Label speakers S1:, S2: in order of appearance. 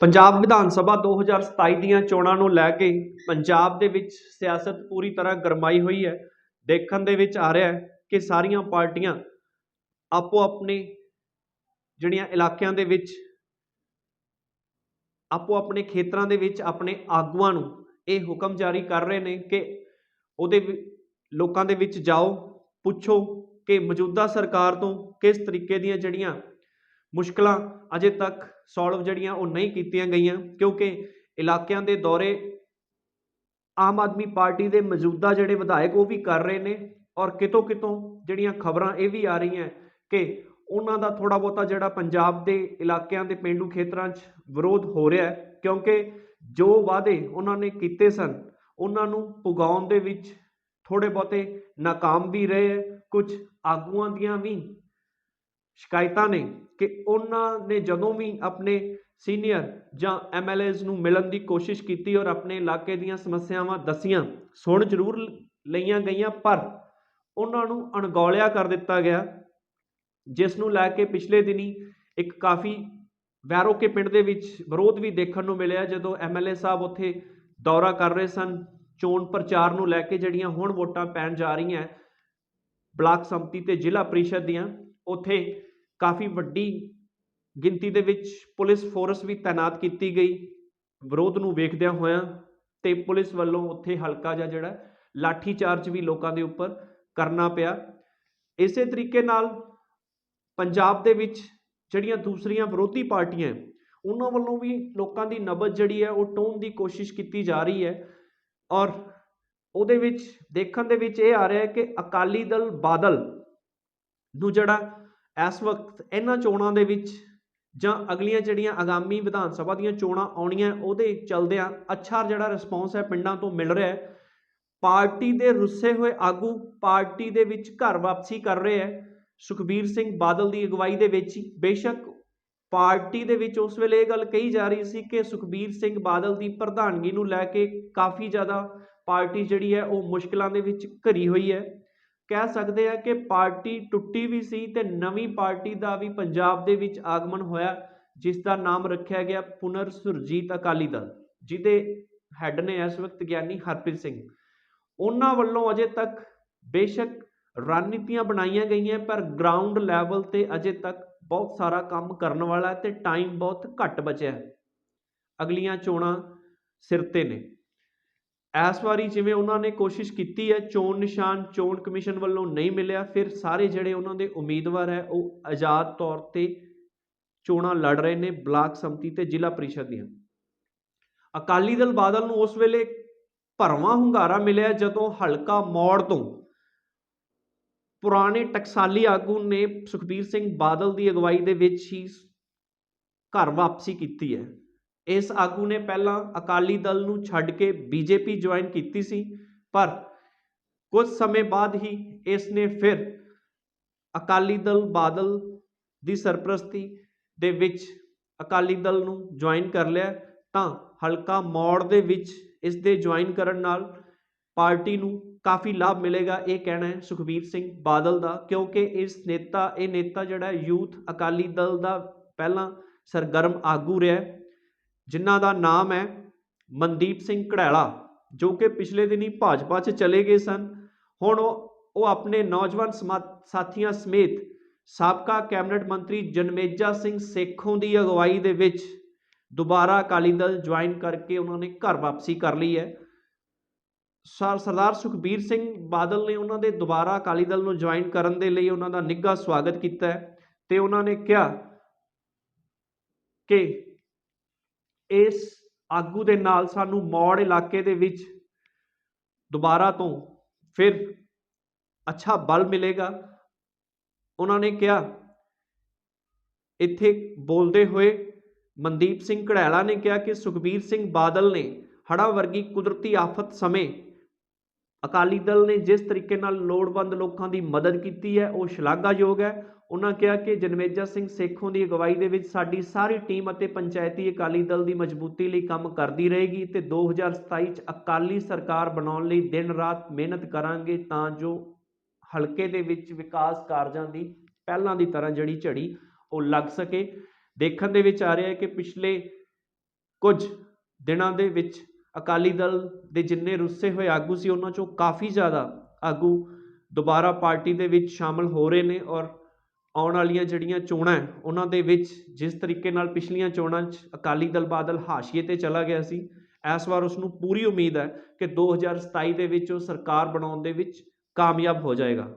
S1: ਪੰਜਾਬ ਵਿਧਾਨ ਸਭਾ 2027 ਦੀਆਂ ਚੋਣਾਂ ਨੂੰ ਲੈ ਕੇ ਪੰਜਾਬ ਦੇ ਵਿੱਚ ਸਿਆਸਤ ਪੂਰੀ ਤਰ੍ਹਾਂ ਗਰਮਾਈ ਹੋਈ ਹੈ। ਦੇਖਣ ਦੇ ਵਿੱਚ ਆ ਰਿਹਾ ਹੈ ਕਿ ਸਾਰੀਆਂ ਪਾਰਟੀਆਂ ਆਪੋ ਆਪਣੇ ਜਿਹੜੀਆਂ ਇਲਾਕਿਆਂ ਦੇ ਵਿੱਚ ਆਪੋ ਆਪਣੇ ਖੇਤਰਾਂ ਦੇ ਵਿੱਚ ਆਪਣੇ ਆਗੂਆਂ ਨੂੰ ਇਹ ਹੁਕਮ ਜਾਰੀ ਕਰ ਰਹੇ ਨੇ ਕਿ ਉਹਦੇ ਲੋਕਾਂ ਦੇ ਵਿੱਚ ਜਾਓ, ਪੁੱਛੋ ਕਿ ਮੌਜੂਦਾ ਸਰਕਾਰ ਤੋਂ ਕਿਸ ਤਰੀਕੇ ਦੀਆਂ ਜਿਹੜੀਆਂ ਮੁਸ਼ਕਲਾਂ ਅਜੇ ਤੱਕ ਸੋਲਵ ਜਿਹੜੀਆਂ ਉਹ ਨਹੀਂ ਕੀਤੀਆਂ ਗਈਆਂ, ਕਿਉਂਕਿ ਇਲਾਕਿਆਂ ਦੇ ਦੌਰੇ ਆਮ ਆਦਮੀ ਪਾਰਟੀ ਦੇ ਮੌਜੂਦਾ ਜਿਹੜੇ ਵਿਧਾਇਕ ਉਹ ਵੀ ਕਰ ਰਹੇ ਨੇ ਔਰ ਕਿਤੋਂ ਕਿਤੋਂ ਜਿਹੜੀਆਂ ਖਬਰਾਂ ਇਹ ਵੀ ਆ ਰਹੀਆਂ ਕਿ ਉਹਨਾਂ ਦਾ ਥੋੜਾ ਬਹੁਤਾ ਜਿਹੜਾ ਪੰਜਾਬ ਦੇ ਇਲਾਕਿਆਂ ਦੇ ਪਿੰਡੂ ਖੇਤਰਾਂ 'ਚ ਵਿਰੋਧ ਹੋ ਰਿਹਾ ਹੈ, ਕਿਉਂਕਿ ਜੋ ਵਾਅਦੇ ਉਹਨਾਂ ਨੇ ਕੀਤੇ ਸਨ, ਉਹਨਾਂ ਨੂੰ ਪੁਗਾਉਣ ਦੇ ਵਿੱਚ ਥੋੜੇ ਬਹੁਤੇ ਨਾਕਾਮ ਵੀ ਰਹੇ ਹੈ ਕੁਝ ਆਗੂਆਂ ਦੀਆਂ ਵੀ ਸ਼ਿਕਾਇਤਾਂ ਨੇ ਕਿ ਉਹਨਾਂ ਨੇ ਜਦੋਂ ਵੀ ਆਪਣੇ ਸੀਨੀਅਰ ਜਾਂ ਐਮਐਲਏਜ਼ ਨੂੰ ਮਿਲਣ ਦੀ ਕੋਸ਼ਿਸ਼ ਕੀਤੀ ਔਰ ਆਪਣੇ ਇਲਾਕੇ ਦੀਆਂ ਸਮੱਸਿਆਵਾਂ ਦੱਸੀਆਂ, ਸੁਣ ਜ਼ਰੂਰ ਲਈਆਂ ਗਈਆਂ, ਪਰ ਉਹਨਾਂ ਨੂੰ ਅਣਗੌਲਿਆ ਕਰ ਦਿੱਤਾ ਗਿਆ, ਜਿਸ ਨੂੰ ਲੈ ਕੇ ਪਿਛਲੇ ਦਿਨੀ ਇੱਕ ਕਾਫੀ ਵੈਰੋਕੇ ਪਿੰਡ ਦੇ ਵਿੱਚ ਵਿਰੋਧ ਵੀ ਦੇਖਣ ਨੂੰ ਮਿਲਿਆ, ਜਦੋਂ ਐਮਐਲਏ ਸਾਹਿਬ ਉੱਥੇ ਦੌਰਾ ਕਰ ਰਹੇ ਸਨ, ਚੋਣ ਪ੍ਰਚਾਰ ਨੂੰ ਲੈ ਕੇ ਜਿਹੜੀਆਂ ਹੁਣ ਵੋਟਾਂ ਪੈਣ ਜਾ ਰਹੀਆਂ, ਬਲਾਕ ਸੰਮਤੀ ਤੇ ਜ਼ਿਲ੍ਹਾ ਪਰਿਸ਼ਦ ਦੀਆਂ, ਉੱਥੇ ਕਾਫੀ ਵੱਡੀ ਗਿਣਤੀ ਦੇ ਵਿੱਚ ਪੁਲਿਸ ਫੋਰਸ ਵੀ ਤਾਇਨਾਤ ਕੀਤੀ ਗਈ। ਵਿਰੋਧ ਨੂੰ ਵੇਖਦਿਆਂ ਹੋਇਆਂ ਤੇ ਪੁਲਿਸ ਵੱਲੋਂ ਉੱਥੇ ਹਲਕਾ ਜਿਹਾ ਜਿਹੜਾ ਲਾਠੀ ਚਾਰਜ ਵੀ ਲੋਕਾਂ ਦੇ ਉੱਪਰ ਕਰਨਾ ਪਿਆ। ਇਸੇ ਤਰੀਕੇ ਨਾਲ ਪੰਜਾਬ ਦੇ ਵਿੱਚ ਜਿਹੜੀਆਂ ਦੂਸਰੀਆਂ ਵਿਰੋਧੀ ਪਾਰਟੀਆਂ ਉਹਨਾਂ ਵੱਲੋਂ ਵੀ ਲੋਕਾਂ ਦੀ ਨਬਜ਼ ਜਿਹੜੀ ਹੈ ਉਹ ਟੋਣ ਦੀ ਕੋਸ਼ਿਸ਼ ਕੀਤੀ ਜਾ ਰਹੀ ਹੈ ਔਰ ਉਹਦੇ ਵਿੱਚ ਦੇਖਣ ਦੇ ਵਿੱਚ ਇਹ ਆ ਰਿਹਾ ਹੈ ਕਿ ਅਕਾਲੀ ਦਲ ਬਾਦਲ ਨੂੰ ਜਿਹੜਾ ਇਸ ਵਕਤ ਇਹਨਾਂ ਚੋਣਾਂ ਦੇ ਵਿੱਚ ਜਾਂ ਅਗਲੀਆਂ ਜਿਹੜੀਆਂ ਆਗਾਮੀ ਵਿਧਾਨ ਸਭਾ ਦੀਆਂ ਚੋਣਾਂ ਆਉਣੀਆਂ ਉਹਦੇ ਚਲਦਿਆਂ ਅੱਛਾ ਜਿਹੜਾ ਰਿਸਪੌਂਸ ਹੈ ਪਿੰਡਾਂ ਤੋਂ ਮਿਲ ਰਿਹਾ ਹੈ। ਪਾਰਟੀ ਦੇ ਰੁੱਸੇ ਹੋਏ ਆਗੂ ਪਾਰਟੀ ਦੇ ਵਿੱਚ ਘਰ ਵਾਪਸੀ ਕਰ ਰਹੇ ਹੈ। ਸੁਖਬੀਰ ਸਿੰਘ ਬਾਦਲ ਦੀ ਅਗਵਾਈ ਦੇ ਵਿੱਚ ਹੀ ਬੇਸ਼ੱਕ ਪਾਰਟੀ ਦੇ ਵਿੱਚ ਉਸ ਵੇਲੇ ਇਹ ਗੱਲ ਕਹੀ ਜਾ ਰਹੀ ਸੀ ਕਿ ਸੁਖਬੀਰ ਸਿੰਘ ਬਾਦਲ ਦੀ ਪ੍ਰਧਾਨਗੀ ਨੂੰ ਲੈ ਕੇ ਕਾਫੀ ਜ਼ਿਆਦਾ ਪਾਰਟੀ ਜਿਹੜੀ ਹੈ ਉਹ ਮੁਸ਼ਕਲਾਂ ਦੇ ਵਿੱਚ ਘਰੀ ਹੋਈ ਹੈ। ਕਹਿ ਸਕਦੇ ਆ ਕਿ ਪਾਰਟੀ ਟੁੱਟੀ ਵੀ ਸੀ ਤੇ ਨਵੀਂ ਪਾਰਟੀ ਦਾ ਵੀ ਪੰਜਾਬ ਦੇ ਵਿੱਚ ਆਗਮਨ ਹੋਇਆ, ਜਿਸ ਦਾ ਨਾਮ ਰੱਖਿਆ ਗਿਆ ਪੁਨਰ ਸੁਰਜੀਤ ਅਕਾਲੀ ਦਲ, ਜਿਹਦੇ ਹੈੱਡ ਨੇ ਇਸ ਵਕਤ ਗਿਆਨੀ ਹਰਪ੍ਰੀਤ ਸਿੰਘ। ਉਹਨਾਂ ਵੱਲੋਂ ਅਜੇ ਤੱਕ ਬੇਸ਼ੱਕ ਰਣਨੀਤੀਆਂ ਬਣਾਈਆਂ ਗਈਆਂ, ਪਰ ਗਰਾਊਂਡ ਲੈਵਲ ਤੇ ਅਜੇ ਤੱਕ ਬਹੁਤ ਸਾਰਾ ਕੰਮ ਕਰਨ ਵਾਲਾ ਹੈ ਤੇ ਟਾਈਮ ਬਹੁਤ ਘੱਟ ਬਚਿਆ। ਅਗਲੀਆਂ ਚੋਣਾਂ ਸਿਰ ਤੇ ਨੇ। ਇਸ ਵਾਰੀ ਜਿਵੇਂ ਉਹਨਾਂ ਨੇ ਕੋਸ਼ਿਸ਼ ਕੀਤੀ ਹੈ, ਚੋਣ ਨਿਸ਼ਾਨ, ਚੋਣ ਕਮਿਸ਼ਨ ਵੱਲੋਂ ਨਹੀਂ ਮਿਲਿਆ, ਫਿਰ ਸਾਰੇ ਜਿਹੜੇ ਉਹਨਾਂ ਦੇ ਉਮੀਦਵਾਰ ਹੈ, ਉਹ ਆਜ਼ਾਦ ਤੌਰ ਤੇ ਚੋਣਾਂ ਲੜ ਰਹੇ ਨੇ ਬਲਾਕ ਸੰਮਤੀ ਤੇ ਜ਼ਿਲ੍ਹਾ ਪ੍ਰੀਸ਼ਦ ਦੀਆਂ। ਅਕਾਲੀ ਦਲ ਬਾਦਲ ਨੂੰ ਉਸ ਵੇਲੇ ਭਰਵਾਂ ਹੁੰਗਾਰਾ ਮਿਲਿਆ ਜਦੋਂ ਹਲਕਾ ਮੌੜ ਤੋਂ ਪੁਰਾਣੇ ਟਕਸਾਲੀ ਆਗੂ ਨੇ ਸੁਖਬੀਰ ਸਿੰਘ ਬਾਦਲ ਦੀ ਅਗਵਾਈ ਦੇ ਵਿੱਚ ਹੀ ਘਰ ਵਾਪਸੀ ਕੀਤੀ ਹੈ। ਇਸ ਆਗੂ ਨੇ ਪਹਿਲਾਂ ਅਕਾਲੀ ਦਲ ਨੂੰ ਛੱਡ ਕੇ ਬੀਜੇਪੀ ਜੁਆਇਨ ਕੀਤੀ ਸੀ, ਪਰ ਕੁਝ ਸਮੇਂ ਬਾਅਦ ਹੀ ਇਸ ਨੇ ਫਿਰ ਅਕਾਲੀ ਦਲ ਬਾਦਲ ਦੀ ਸਰਪ੍ਰਸਤੀ ਦੇ ਵਿੱਚ ਅਕਾਲੀ ਦਲ ਨੂੰ ਜੁਆਇਨ ਕਰ ਲਿਆ। ਤਾਂ ਹਲਕਾ ਮੌੜ ਦੇ ਵਿੱਚ ਇਸ ਦੇ ਜੁਆਇਨ ਕਰਨ ਨਾਲ ਪਾਰਟੀ ਨੂੰ ਕਾਫੀ ਲਾਭ ਮਿਲੇਗਾ, ਇਹ ਕਹਿਣਾ ਹੈ ਸੁਖਬੀਰ ਸਿੰਘ ਬਾਦਲ ਦਾ, ਕਿਉਂਕਿ ਇਸ ਨੇਤਾ, ਇਹ ਨੇਤਾ ਜਿਹੜਾ ਯੂਥ ਅਕਾਲੀ ਦਲ ਦਾ ਪਹਿਲਾਂ ਸਰਗਰਮ ਆਗੂ ਰਿਹਾ ਜਿਨ੍ਹਾਂ ਦਾ ਨਾਮ ਹੈ ਮਨਦੀਪ ਸਿੰਘ ਕੜੈਲਾ ਜੋ ਕਿ ਪਿਛਲੇ ਦਿਨੀ ਭਾਜਪਾ 'ਚ ਚਲੇ ਗਏ ਸਨ। ਹੁਣ ਉਹ ਉਹ ਆਪਣੇ ਨੌਜਵਾਨ ਸਮਾ- ਸਾਥੀਆਂ ਸਮੇਤ ਸਾਬਕਾ ਕੈਬਨਿਟ ਮੰਤਰੀ ਜਨਮੇਜਾ ਸਿੰਘ ਸੇਖੋਂ ਦੀ ਅਗਵਾਈ ਦੇ ਵਿੱਚ ਦੁਬਾਰਾ ਅਕਾਲੀ ਦਲ ਜੁਆਇਨ ਕਰਕੇ ਉਹਨਾਂ ਨੇ ਘਰ ਵਾਪਸੀ ਕਰ ਲਈ ਹੈ। ਸਰਦਾਰ ਸੁਖਬੀਰ ਸਿੰਘ ਬਾਦਲ ਨੇ ਉਹਨਾਂ ਦੇ ਦੁਬਾਰਾ ਅਕਾਲੀ ਦਲ ਨੂੰ ਜੁਆਇਨ ਕਰਨ ਦੇ ਲਈ ਉਹਨਾਂ ਦਾ ਨਿੱਘਾ ਸਵਾਗਤ ਕੀਤਾ ਹੈ ਤੇ ਉਹਨਾਂ ਨੇ ਕਿਹਾ ਕਿ ਇਸ ਆਗੂ ਦੇ ਨਾਲ ਸਾਨੂੰ ਮੌੜ ਇਲਾਕੇ ਦੇ ਵਿੱਚ ਦੁਬਾਰਾ ਤੋਂ ਫਿਰ ਅੱਛਾ ਬਲ ਮਿਲੇਗਾ। ਉਹਨਾਂ ਨੇ ਕਿਹਾ, ਇੱਥੇ ਬੋਲਦੇ ਹੋਏ ਮਨਦੀਪ ਸਿੰਘ ਕੜੈਲਾ ਨੇ ਕਿਹਾ ਕਿ ਸੁਖਬੀਰ ਸਿੰਘ ਬਾਦਲ ਨੇ ਹੜ੍ਹਾਂ ਵਰਗੀ ਕੁਦਰਤੀ ਆਫਤ ਸਮੇਂ ਅਕਾਲੀ ਦਲ ਨੇ ਜਿਸ ਤਰੀਕੇ ਨਾਲ ਲੋੜਵੰਦ ਲੋਕਾਂ ਦੀ ਮਦਦ ਕੀਤੀ ਹੈ, ਉਹ ਸ਼ਲਾਘਾਯੋਗ ਹੈ। ਉਹਨਾਂ ਕਿਹਾ ਕਿ ਜਨਮੇਜਾ ਸਿੰਘ ਸੇਖੋਂ ਦੀ ਅਗਵਾਈ ਦੇ ਵਿੱਚ ਸਾਡੀ ਸਾਰੀ ਟੀਮ ਅਤੇ ਪੰਚਾਇਤੀ ਅਕਾਲੀ ਦਲ ਦੀ ਮਜ਼ਬੂਤੀ ਲਈ ਕੰਮ ਕਰਦੀ ਰਹੇਗੀ ਤੇ 2027 ਚ ਅਕਾਲੀ ਸਰਕਾਰ ਬਣਾਉਣ ਲਈ ਦਿਨ ਰਾਤ ਮਿਹਨਤ ਕਰਾਂਗੇ ਤਾਂ ਜੋ ਹਲਕੇ ਦੇ ਵਿੱਚ ਵਿਕਾਸ ਕਾਰਜਾਂ ਦੀ ਪਹਿਲਾਂ ਦੀ ਤਰ੍ਹਾਂ ਜਿਹੜੀ ਝੜੀ ਉਹ ਲੱਗ ਸਕੇ। ਦੇਖਣ ਦੇ ਵਿੱਚ ਆ ਰਿਹਾ ਹੈ ਕਿ ਪਿਛਲੇ ਕੁਝ ਦਿਨਾਂ ਦੇ ਵਿੱਚ ਅਕਾਲੀ ਦਲ ਦੇ ਜਿੰਨੇ ਰੁੱਸੇ ਹੋਏ ਆਗੂ ਸੀ, ਉਹਨਾਂ ਚੋਂ ਕਾਫੀ ਜ਼ਿਆਦਾ ਆਗੂ ਦੁਬਾਰਾ ਪਾਰਟੀ ਦੇ ਵਿੱਚ ਸ਼ਾਮਲ ਹੋ ਰਹੇ ਨੇ ਔਰ ਆਉਣ ਵਾਲੀਆਂ ਜਿਹੜੀਆਂ ਚੋਣਾਂ ਉਹਨਾਂ ਦੇ ਵਿੱਚ ਜਿਸ ਤਰੀਕੇ ਨਾਲ ਪਿਛਲੀਆਂ ਚੋਣਾਂ 'ਚ ਅਕਾਲੀ ਦਲ ਬਾਦਲ ਹਾਸ਼ੀਏ ਤੇ ਚਲਾ ਗਿਆ ਸੀ, ਇਸ ਵਾਰ ਉਸ ਨੂੰ ਪੂਰੀ ਉਮੀਦ ਹੈ ਕਿ 2027 ਦੇ ਵਿੱਚ ਉਹ ਸਰਕਾਰ ਬਣਾਉਣ ਦੇ ਵਿੱਚ ਕਾਮਯਾਬ ਹੋ ਜਾਏਗਾ।